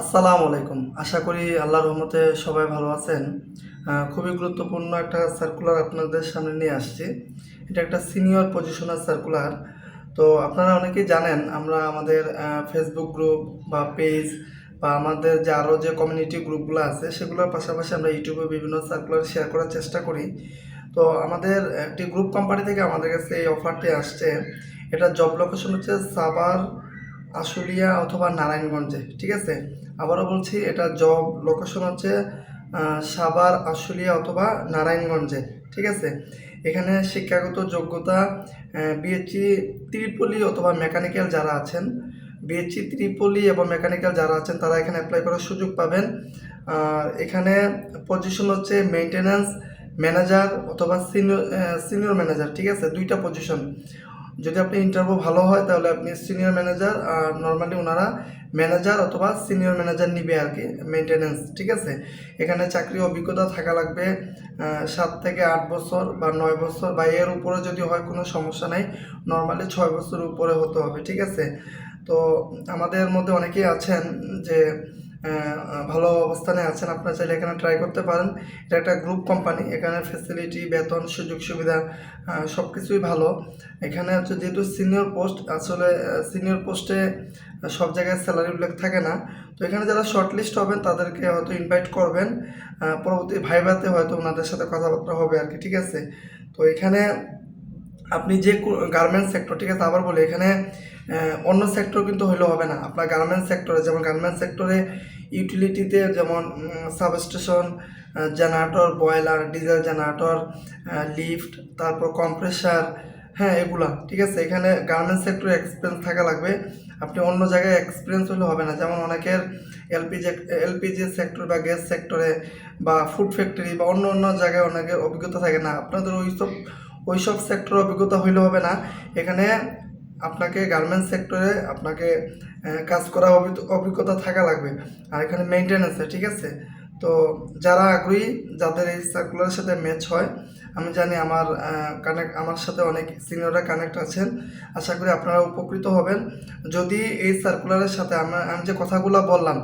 আসসালামু আলাইকুম। আশা করি আল্লাহর রহমতে সবাই ভালো আছেন। খুবই গুরুত্বপূর্ণ একটা সার্কুলার আপনাদের সামনে নিয়ে আসছি। এটা একটা সিনিয়র পজিশনাল সার্কুলার তো আপনারা অনেকেই জানেন, আমরা আমাদের ফেসবুক গ্রুপ বা পেজ বা আমাদের যে আরও যে কমিউনিটি গ্রুপগুলো আছে, সেগুলোর পাশাপাশি আমরা ইউটিউবে বিভিন্ন সার্কুলার শেয়ার করার চেষ্টা করি। তো আমাদের একটি গ্রুপ কোম্পানি থেকে আমাদের কাছে এই অফারটি আসছে। এটা জব লোকেশন হচ্ছে সাভার আশুলিয়া অথবা নারায়ণগঞ্জে, ঠিক আছে? আবারও বলছি, এটা জব লোকেশন হচ্ছে সাভার, আশুলিয়া অথবা নারায়ণগঞ্জে, ঠিক আছে? এখানে শিক্ষাগত যোগ্যতা বিএসসি ত্রিপলি অথবা মেকানিক্যাল যারা আছেন বিএসসি ত্রিপলি এবং মেকানিক্যাল যারা আছেন, তারা এখানে অ্যাপ্লাই করার সুযোগ পাবেন। এখানে পজিশন হচ্ছে মেনটেন্যান্স ম্যানেজার অথবা সিনিয়র সিনিয়র ম্যানেজার ঠিক আছে? দুইটা পজিশন যদি আপনি ইন্টারভিউ ভালো হয়, তাহলে আপনি সিনিয়র ম্যানেজার আর নর্মালি ওনারা ম্যানেজার অথবা সিনিয়র ম্যানেজার নিবে আর কি মেনটেনেন্স ঠিক আছে? এখানে চাকরি অভিজ্ঞতা থাকা লাগবে সাত থেকে আট বছর বা নয় বছর বা এর উপরে যদি হয়, কোনো সমস্যা নাই। নর্মালি ছয় বছরের উপরে হতে হবে, ঠিক আছে? তো আমাদের মধ্যে অনেকেই আছেন যে ভালো অবস্থানে আছেন, আপনারা চাইলে এখানে ট্রাই করতে পারেন। এটা একটা গ্রুপ কোম্পানি এখানে ফেসিলিটি বেতন, সুযোগ সুবিধা সব কিছুই ভালো। এখানে হচ্ছে যেহেতু সিনিয়র পোস্ট আসলে সিনিয়র পোস্টে সব জায়গায় স্যালারি উল্লেখ থাকে না। তো এখানে যারা শর্টলিস্ট হবেন, তাদেরকে হয়তো ইনভাইট করবেন। পরবর্তী ভাইভাতে হয়তো ওনাদের সাথে কথাবার্তা হবে আর কি, ঠিক আছে? তো এখানে আপনি যে গার্মেন্টস সেক্টর ঠিক আছে, আবার বলি, এখানে অন্য সেক্টর কিন্তু হইলেও হবে না। আপনার গার্মেন্টস সেক্টরে যেমন গার্মেন্টস সেক্টরে ইউটিলিটিতে যেমন substation generator boiler diesel generator lift তারপর কম্প্রেসার হ্যাঁ এগুলা, ঠিক আছে। এখানে গার্মেন্টস সেক্টরে এক্সপিরিয়েন্স থাকা লাগবে। আপনি অন্য জায়গায় এক্সপিরিয়েন্স হলে হবে না। যেমন অনেকের এলপিজি এলপিজি সেক্টর বা গ্যাস সেক্টরে বা ফুড ফ্যাক্টরি বা অন্য অন্য জায়গায় অনেকের অভিজ্ঞতা থাকে না। আপনাদের ওই সব ওই সব সেক্টর অভিজ্ঞতা হইলে হবে না। এখানে আপনাকে গার্মেন্টস সেক্টরে আপনাকে কাজ করা অভি- অভিজ্ঞতা থাকা লাগবে। আর এখানে মেনটেন্যান্সে ঠিক আছে? তো যারা আগ্রহী, যাদের এই সার্কুলারের সাথে ম্যাচ হয় আমি জানি আমার কানেক্ট আমার সাথে অনেক সিনিয়ররা কানেক্ট আছেন। আশা করি আপনারা উপকৃত হবেন। যদি এই সার্কুলারের সাথে আমরা, আমি যে কথাগুলো বললাম,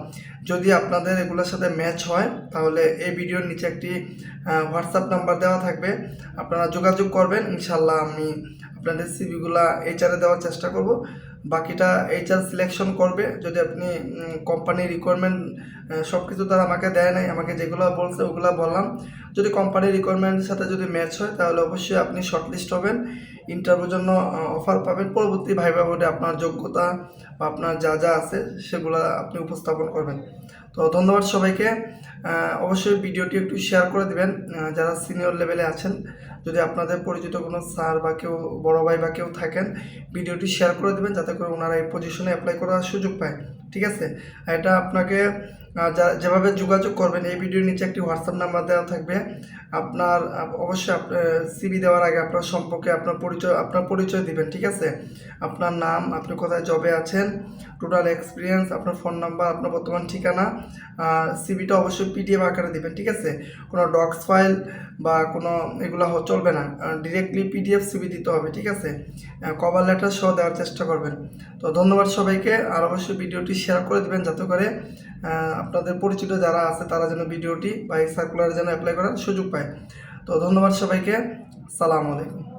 যদি আপনাদের এগুলোর সাথে ম্যাচ হয়, তাহলে এই ভিডিওর নিচে একটি হোয়াটসঅ্যাপ নাম্বার দেওয়া থাকবে। আপনারা যোগাযোগ করবেন। ইনশাল্লাহ আমি আপনাদের সিভিগুলা এইচআরে দেওয়ার চেষ্টা করব। বাকিটা এইচআর সিলেকশন করবে। যদি আপনি কোম্পানির রিকোয়ারমেন্ট সব কিছু তারা আমাকে দেয় নাই, আমাকে যেগুলো বলছে ওগুলো বললাম। যদি কোম্পানির রিকোয়ারমেন্টের সাথে যদি ম্যাচ হয়, তাহলে অবশ্যই আপনি শর্টলিস্ট হবেন। ইন্টারভিউর জন্য অফার পাবেন। পরবর্তী ভাইবা বোর্ডে আপনার যোগ্যতা বা আপনার যা যা আছে, সেগুলো আপনি উপস্থাপন করবেন। তো ধন্যবাদ সবাইকে। অবশ্যই ভিডিওটি একটু শেয়ার করে দিবেন। যারা সিনিয়র লেভেলে আছেন, যদি আপনাদের পরিচিত কোনো স্যার বা কেউ, বড় ভাই বা কেউ থাকেন, ভিডিওটি শেয়ার করে দেবেন, যাতে করে ওনারা এই পজিশনে অ্যাপ্লাই করার সুযোগ পায়। ঠিক আছে? এটা আপনাকে যেভাবে যোগাযোগ করবেন, এই ভিডিওর নিচে একটি হোয়াটসঅ্যাপ নাম্বার দেওয়া থাকবে। আপনার অবশ্যই সিবি দেওয়ার আগে আপনার সম্পর্কে আপনার পরিচয় আপনার পরিচয় দিবেন, ঠিক আছে? আপনার নাম, আপনি কোথায় জবে আছেন টোটাল এক্সপিরিয়েন্স আপনার ফোন নাম্বার আপনার বর্তমান ঠিকানা সিবিটা অবশ্যই পিডিএফ আকারে দিবেন, ঠিক আছে? কোনো ডক্স ফাইল বা কোনো এগুলো চলবে না ডিরেক্টলি পিডিএফ সিবি দিতে হবে, ঠিক আছে? কভার লেটার সহ দেওয়ার চেষ্টা করবেন। তো ধন্যবাদ সবাইকে, আর অবশ্যই ভিডিওটি শেয়ার করে দেবেন, যাতে করে আপনাদের পরিচিত যারা আছে, তারা যেন ভিডিওটি বা এই সার্কুলার যেন অ্যাপ্লাই করার সুযোগ পায়। তো ধন্যবাদ সবাইকে। সালাম আলাইকুম।